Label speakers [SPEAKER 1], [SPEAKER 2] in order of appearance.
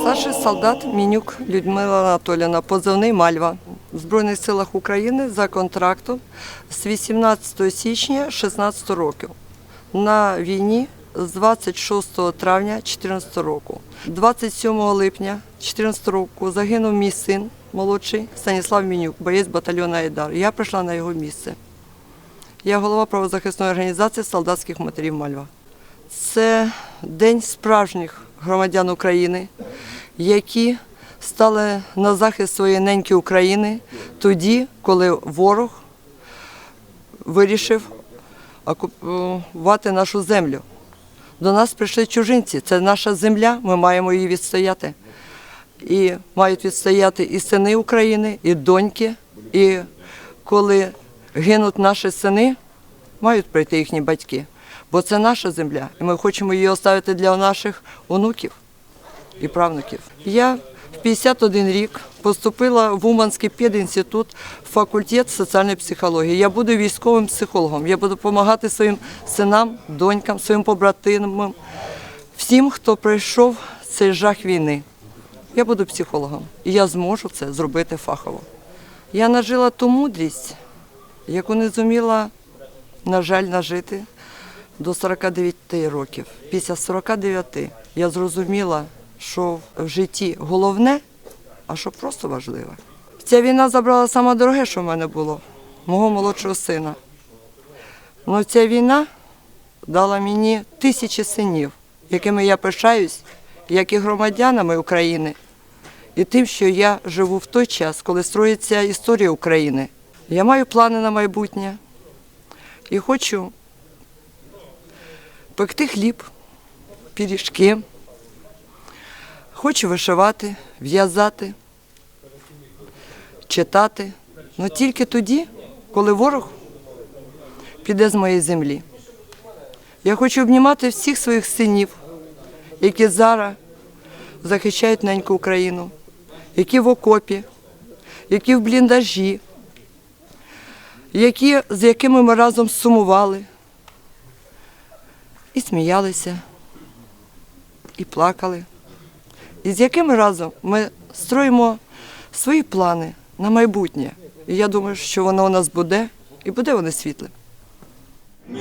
[SPEAKER 1] Старший солдат Мінюк Людмила Анатоліївна, позивний Мальва в Збройних силах України за контрактом з 18 січня 16 років. На війні з 26 травня 2014 року. 27 липня 2014 року загинув мій син молодший Станіслав Мінюк, боєць батальйону Айдар. Я прийшла на його місце. Я голова правозахисної організації солдатських матерів Мальва. Це день справжніх громадян України, які стали на захист своєї неньки України тоді, коли ворог вирішив окупувати нашу землю. До нас прийшли чужинці. Це наша земля, ми маємо її відстояти. І мають відстояти і сини України, і доньки. І коли гинуть наші сини, мають прийти їхні батьки. Бо це наша земля, і ми хочемо її оставити для наших онуків і правнуків. Я в 51 рік поступила в Уманський педінститут, факультет соціальної психології. Я буду військовим психологом. Я буду допомагати своїм синам, донькам, своїм побратимам, всім, хто пройшов цей жах війни. Я буду психологом, і я зможу це зробити фахово. Я нажила ту мудрість, яку не зуміла, на жаль, нажити до 49 років. Після 49 я зрозуміла, що в житті головне, а що просто важливе. Ця війна забрала саме дороге, що в мене було, мого молодшого сина. Але ця війна дала мені тисячі синів, якими я пишаюсь, як і громадянами України, і тим, що я живу в той час, коли строїться історія України. Я маю плани на майбутнє і хочу пекти хліб, пиріжки. Хочу вишивати, в'язати, читати. але тільки тоді, коли ворог піде з моєї землі. Я хочу обнімати всіх своїх синів, які зараз захищають неньку Україну, які в окопі, які в бліндажі, які, з якими ми разом сумували і сміялися, і плакали, і з якими разом ми строїмо свої плани на майбутнє. І я думаю, що воно у нас буде, і буде воно світле.
[SPEAKER 2] Ми